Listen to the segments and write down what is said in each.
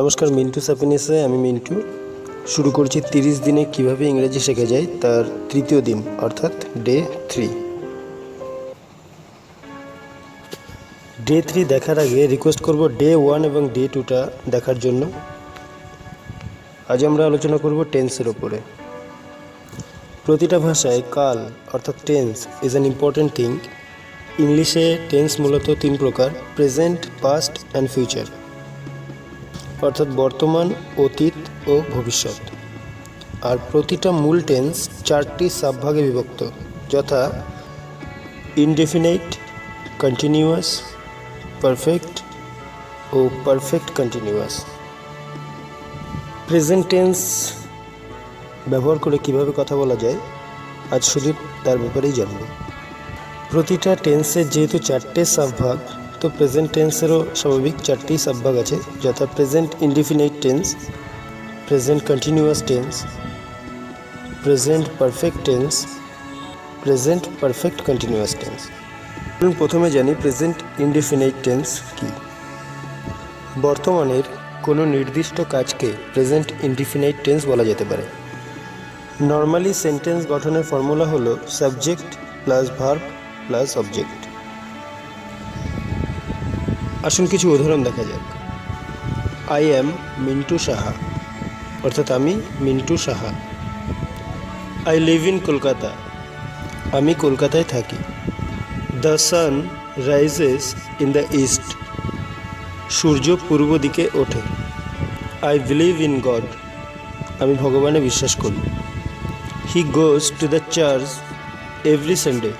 নমস্কার, মিন্টু স্যাপিনেসে আমি মিন্টু। শুরু করছি তিরিশ দিনে কীভাবে ইংরেজি শেখা যায়, তার তৃতীয় দিন, অর্থাৎ ডে থ্রি ডে থ্রি দেখার আগে রিকোয়েস্ট করব ডে ওয়ান এবং ডে টুটা দেখার জন্য। আজ আমরা আলোচনা করব টেন্সের ওপরে প্রতিটা ভাষায় কাল, অর্থাৎ tense is an important thing ইংলিশে টেন্স মূলত তিন প্রকার প্রেজেন্ট পাস্ট অ্যান্ড ফিউচার অর্থাৎ বর্তমান, অতীত ও ভবিষ্যৎ। আর প্রতিটা মূল টেন্স চারটি সাবভাগে বিভক্ত, যথা ইনডেফিনাইট কন্টিনিউয়াস পারফেক্ট ও পারফেক্ট কন্টিনিউয়াস প্রেজেন্ট টেন্স ব্যবহার করে কীভাবে কথা বলা যায়, আজ শুধু তার ব্যাপারেই জানব। প্রতিটা টেন্সের যেহেতু চারটে সাবভাগ তো প্রেজেন্ট টেন্সেরও স্বাভাবিক চারটি সাবভাগ আছে, যথা present indefinite tense present continuous tense present perfect tense present perfect continuous tense প্রথমে জানি প্রেজেন্ট ইনডিফিনাইট টেন্স কি। বর্তমানের কোনো নির্দিষ্ট কাজকে প্রেজেন্ট ইনডিফিনাইট টেন্স বলা যেতে পারে। নর্মালি সেন্টেন্স গঠনের ফর্মুলা হলো subject plus verb plus object আসুন কিছু উদাহরণ দেখা যাক। আই অ্যাম মিন্টু সাহা অর্থাৎ আমি Mintu Saha. I live in Kolkata আমি কলকাতায় থাকি। The sun rises in the east সূর্য পূর্ব দিকে ওঠে। আই বিলিভ ইন গড আমি ভগবানে বিশ্বাস করি। He goes to the church every Sunday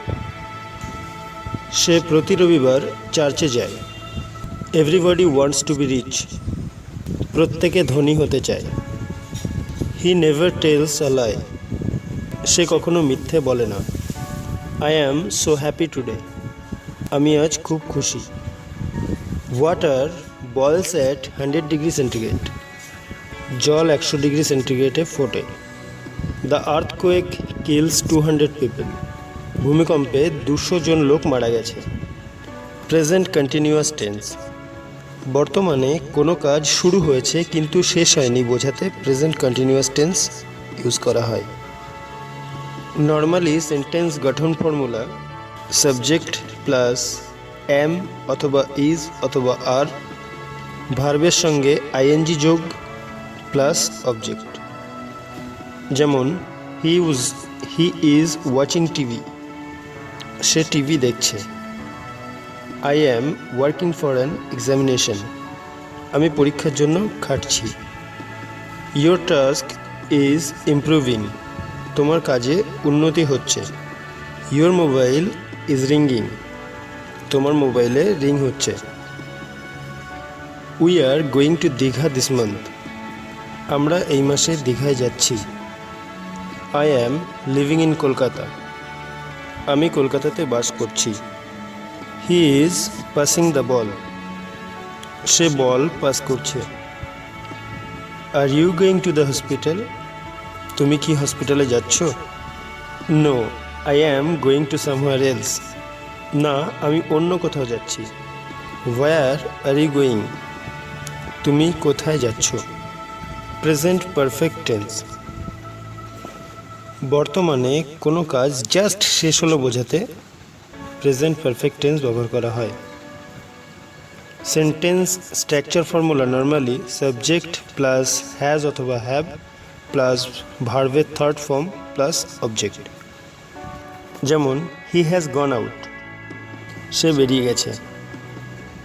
সে প্রতি রবিবার চার্চে যায়। Everybody wants to be rich প্রত্যেকে ধনী হতে চায়। হি নেভার টেলস আ লাই সে কখনো মিথ্যে বলে না। I am so happy today আমি আজ খুব খুশি। Water boils at hundred degree centigrade জল একশো ডিগ্রি সেন্টিগ্রেডে ফোটে। The earthquake kills two hundred people ভূমিকম্পে দুশো জন লোক মারা গেছে। প্রেজেন্ট কন্টিনিউয়াস টেন্স বর্তমানে কোনো কাজ শুরু হয়েছে কিন্তু শেষ হয়নি বোঝাতে প্রেজেন্ট কন্টিনিউয়াস টেন্স ইউজ করা হয়। নর্মালি সেন্টেন্স গঠন ফর্মুলা সাবজেক্ট প্লাস এম অথবা ইজ অথবা আর ভার্বের সঙ্গে আইএনজি যোগ প্লাস অবজেক্ট যেমন he use he is watching TV say TV দেখছে। I am working for an examination আমি পরীক্ষার জন্য খাটছি। ইয়োর টাস্ক ইজ ইমপ্রুভিং তোমার কাজে উন্নতি হচ্ছে। ইয়োর মোবাইল ইজ রিঙ্গিং তোমার মোবাইলে রিং হচ্ছে। We are going to Digha this month আমরা এই মাসে দীঘায় যাচ্ছি। I am living in Kolkata আমি কলকাতাতে বাস করছি। He is passing the ball say ball pass করছে। Are you going to the hospital তুমি কি হসপিটালে যাচ্ছ? No I am going to somewhere else না, আমি অন্য কোথাও যাচ্ছি। ওয়ার আর ইউ গোয়িং তুমি কোথায় যাচ্ছ? প্রেজেন্ট পারফেক্ট টেন্স বর্তমানে কোনো কাজ জাস্ট শেষ হলো বোঝাতে। প্রেজেন্ট পারফেক্ট টেন্স ব্যবহার করা হয়। Sentence structure formula normally subject plus has অথবা হ্যাভ প্লাস ভার্ভের থার্ড ফর্ম প্লাস অবজেক্ট যেমন হি হ্যাজ গন আউট সে বেরিয়ে গেছে।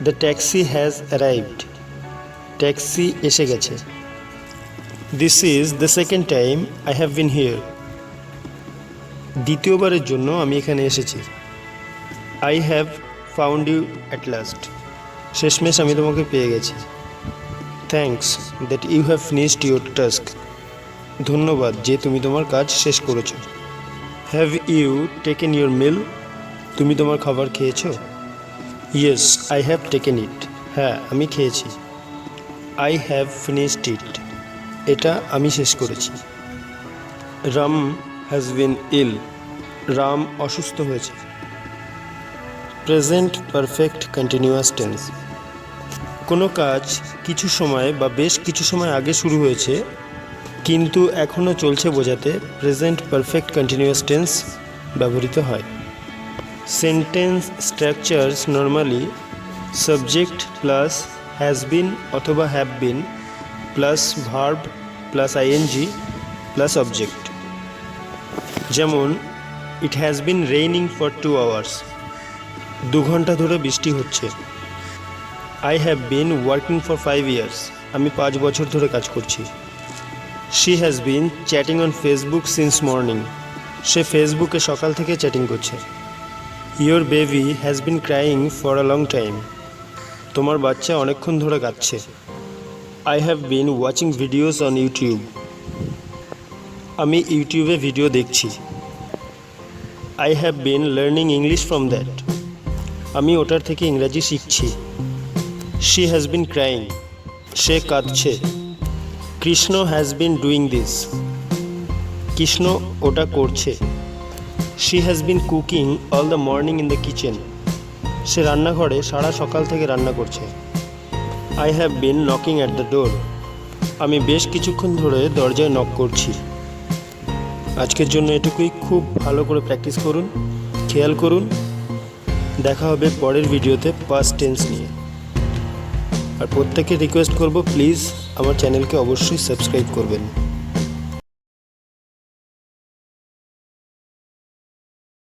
The taxi has arrived taxi এসে গেছে। This is the second time I have been here দ্বিতীয়বারের জন্য আমি এখানে এসেছি। I have found you at last শেষমেশ আমি তোমাকে পেয়ে গেছি। Thanks that you have finished your task ধন্যবাদ যে তুমি তোমার কাজ শেষ করেছ। Have you taken your meal তুমি তোমার খাবার খেয়েছো? Yes I have taken it হ্যাঁ আমি খেয়েছি। আই হ্যাভ ফিনিশড ইট এটা আমি শেষ করেছি। Ram has been ill Ram অসুস্থ হয়েছে। প্রেজেন্ট পারফেক্ট কন্টিনিউয়াস টেন্স কোনো কাজ কিছু সময় বা বেশ কিছু সময় আগে শুরু হয়েছে, কিন্তু এখনও চলছে বোঝাতে প্রেজেন্ট পারফেক্ট কন্টিনিউয়াস টেন্স ব্যবহৃত হয়। Sentence structures normally subject plus has been অথবা have been plus verb plus ING plus object যেমন it has been raining for two hours দু ঘণ্টা ধরে বৃষ্টি হচ্ছে। I have been working for five years আমি পাঁচ বছর ধরে কাজ করছি। She has been chatting on Facebook since morning সে ফেসবুকে সকাল থেকে চ্যাটিং করছে। Your baby has been crying for a long time তোমার বাচ্চা অনেকক্ষণ ধরে কাঁদছে। I have been watching videos on YouTube আমি ইউটিউবে ভিডিও দেখছি। I have been learning English from that আমি ওটার থেকে ইংরাজি শিখছি। শি হ্যাজ বিন ক্রাইং সে কাঁদছে। Krishna has been doing this Krishna ওটা করছে। She has been cooking all the morning in the kitchen সে রান্নাঘরে সারা সকাল থেকে রান্না করছে। I have been knocking at the door আমি বেশ কিছুক্ষণ ধরে দরজায় নক করছি। আজকের জন্য এটুকুই। খুব ভালো করে প্র্যাকটিস করুন। খেয়াল করুন। দেখা হবে পরের ভিডিওতে পাস্ট টেন্স নিয়ে। আর প্রত্যেকে রিকোয়েস্ট করব প্লিজ আমার চ্যানেলকে অবশ্যই সাবস্ক্রাইব করবেন।